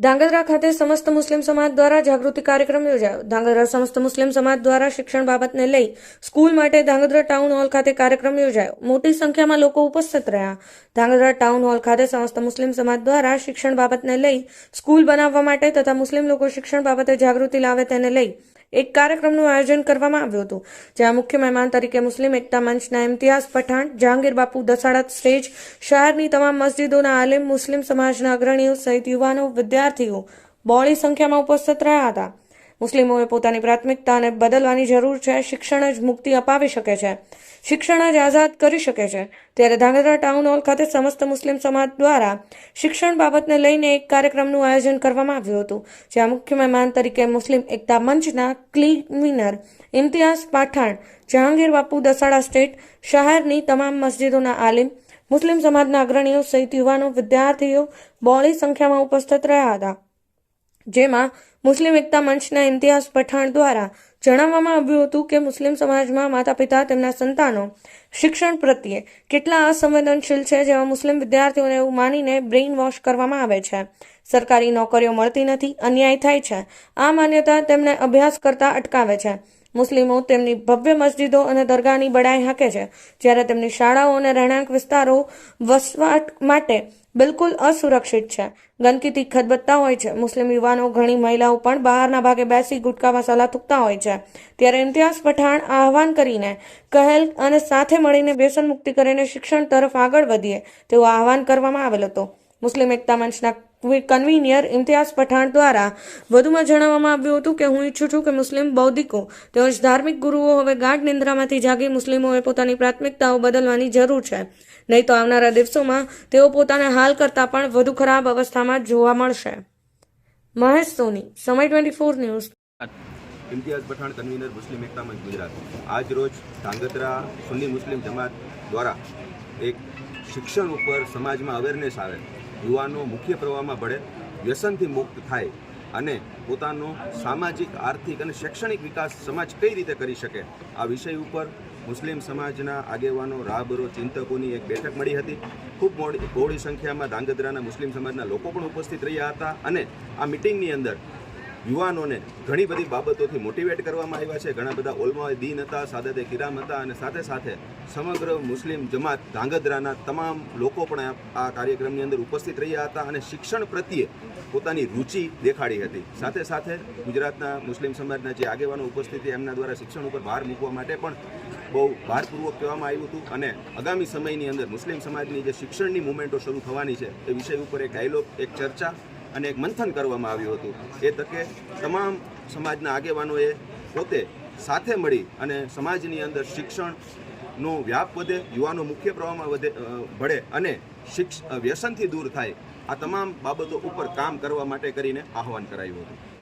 ધાંગધ્રા ખાતે સમસ્ત મુસ્લિમ સમાજ દ્વારા જાગૃતિ કાર્યક્રમ યોજાયો. ધાંગધ્રા સમસ્ત મુસ્લિમ સમાજ દ્વારા શિક્ષણ બાબતને લઈ સ્કૂલ માટે ધાંગધ્રા ટાઉન હોલ ખાતે કાર્યક્રમ યોજાયો. મોટી સંખ્યામાં લોકો ઉપસ્થિત રહ્યા. ધાંગધ્રા ટાઉન હોલ ખાતે સમસ્ત મુસ્લિમ સમાજ દ્વારા શિક્ષણ બાબતને લઈ સ્કૂલ બનાવવા માટે તથા મુસ્લિમ લોકો શિક્ષણ બાબતે જાગૃતિ લાવે તેને લઈ એક કાર્યક્રમનું આયોજન કરવામાં આવ્યું હતું, જ્યાં મુખ્ય મહેમાન તરીકે મુસ્લિમ એકતા મંચના ઇમ્તિયાઝ પઠાણ, જહાંગીર બાપુ દસાડા સ્ટેજ શહેરની તમામ મસ્જિદોના આલિમ મુસ્લિમ સમાજના અગ્રણીઓ સહિત યુવાનો, વિદ્યાર્થીઓ બોળી સંખ્યામાં ઉપસ્થિત રહ્યા હતા. મુસ્લિમોએ પોતાની પ્રાથમિકતાને બદલવાની જરૂર છે, શિક્ષણ જ મુક્તિ અપાવી શકે છે, શિક્ષણ જ આઝાદ કરી શકે છે. ત્યારે ધાંગધ્રા ટાઉન હોલ ખાતે સમસ્ત મુસ્લિમ સમાજ દ્વારા શિક્ષણ બાબતને લઈને એક કાર્યક્રમનું આયોજન કરવામાં આવ્યું હતું, જ્યાં મુખ્ય મહેમાન તરીકે મુસ્લિમ એકતા મંચના ક્લીનર ઇમ્તિયાઝ પાઠાણ, જહાંગીર બાપુ દસાડા સ્ટેટ, શહેરની તમામ મસ્જિદોના આલિમ, મુસ્લિમ સમાજના અગ્રણીઓ સહિત યુવાનો, વિદ્યાર્થીઓ બહોળી સંખ્યામાં ઉપસ્થિત રહ્યા હતા. જેમાં મુસ્લિમ એકતા મંચના ઇમ્તિયાઝ પઠાણ દ્વારા જણાવવામાં આવ્યું હતું કે મુસ્લિમ સમાજમાં માતા પિતા તેમના સંતાનો શિક્ષણ પ્રત્યે કેટલા અસંવેદનશીલ છે જેમાં મુસ્લિમ વિદ્યાર્થીઓને એવું માનીને બ્રેઇન વોશ કરવામાં આવે છે. સરકારી નોકરીઓ મળતી નથી, અન્યાય થાય છે. આ માન્યતા તેમને અભ્યાસ કરતા અટકાવે છે. મુસ્લિમો તેમની ભવ્ય મસ્જિદો અને દરગાહની બડાઈ હાંકે છે. જ્યારે તેમની શાળાઓ અને રહેણાંક વિસ્તારો વસવાટ માટે બિલકુલ અસુરક્ષિત છે. ગંદકીથી ખદબદતા હોય છે. મુસ્લિમ યુવાનો, ઘણી મહિલાઓ પણ બહારના ભાગે બેસી ગુટકા મસાલા થૂકતા હોય છે. ત્યારે ઇમ્તિયાઝ પઠાણ આહવાન કરીને કહેલ અને સાથે મળીને વ્યસન મુક્તિ કરીને શિક્ષણ તરફ આગળ વધીએ તેવું આહવાન કરવામાં આવેલ હતો. મુસ્લિમ એકતા મંચના કન્વીનિયર ઇમ્તિયાઝ પઠાણ દ્વારા વધુમાં જણાવવામાં આવ્યું હતું કે, હું ઈચ્છું છું કે મુસ્લિમ બૌદ્ધિકો તેમજ ધાર્મિક ગુરુઓ હવે ગાઢ નિંદ્રામાંથી જાગી મુસ્લિમોએ પોતાની પ્રાથમિકતાઓ બદલવાની જરૂર છે. નહીં તો આવનારા દિવસોમાં તેઓ પોતાને હાલ કરતાં પણ વધુ ખરાબ અવસ્થામાં જોવા મળશે. Mahesh Soni, Samay twenty four news. Imtiyaz Pathan convener Muslim Ekta Manch Gujarat. આજ રોજ ધાંગધ્રા સુન્ની મુસ્લિમ જમાત દ્વારા એક શિક્ષણ ઉપર સમાજમાં અવેરનેસ આવે. યુવાનો મુખ્ય પ્રવાહમાં ભળે વ્યસનથી મુક્ત થાય અને પોતાનો સામાજિક, આર્થિક અને શૈક્ષણિક વિકાસ સમાજ કઈ રીતે કરી શકે? આ વિષય ઉપર મુસ્લિમ સમાજના આગેવાનો, રાહબરો, ચિંતકોની એક બેઠક મળી હતી. ખૂબ મોડી બહોળી સંખ્યામાં ધાંગધ્રાના મુસ્લિમ સમાજના લોકો પણ ઉપસ્થિત રહ્યા હતા અને આ મિટિંગની અંદર યુવાનોને ઘણી બધી બાબતોથી મોટિવેટ કરવામાં આવ્યા છે. ઘણા બધા ઓલમાં દીન હતા સાદતે કિરામ હતા અને સાથે સાથે સમગ્ર મુસ્લિમ જમાત ધાંગધ્રાના તમામ લોકો પણ આ- કાર્યક્રમની અંદર ઉપસ્થિત રહ્યા હતા અને શિક્ષણ પ્રત્યે પોતાની રુચિ દેખાડી હતી. સાથે સાથે ગુજરાતના મુસ્લિમ સમાજના જે આગેવાનો ઉપસ્થિત એમના દ્વારા શિક્ષણ ઉપર ભાર મૂકવા માટે પણ બહુ ભારપૂર્વક કહેવામાં આવ્યું હતું અને આગામી સમયની અંદર મુસ્લિમ સમાજની જે શિક્ષણની મુવમેન્ટો શરૂ થવાની છે, એ વિષય ઉપર એક ડાયલોગ એક ચર્ચા અને એક મંથન કરવામાં આવ્યું હતું. એ તકે તમામ સમાજના આગેવાનોએ પોતે સાથે મળી અને સમાજની અંદર શિક્ષણનો વ્યાપ વધે, યુવાનો મુખ્ય પ્રવાહમાં વધે ભળે અને શિક્ષ, વ્યસનથી દૂર થાય. આ તમામ બાબતો ઉપર કામ કરવા માટે કરીને આહવાન કરાયું હતું.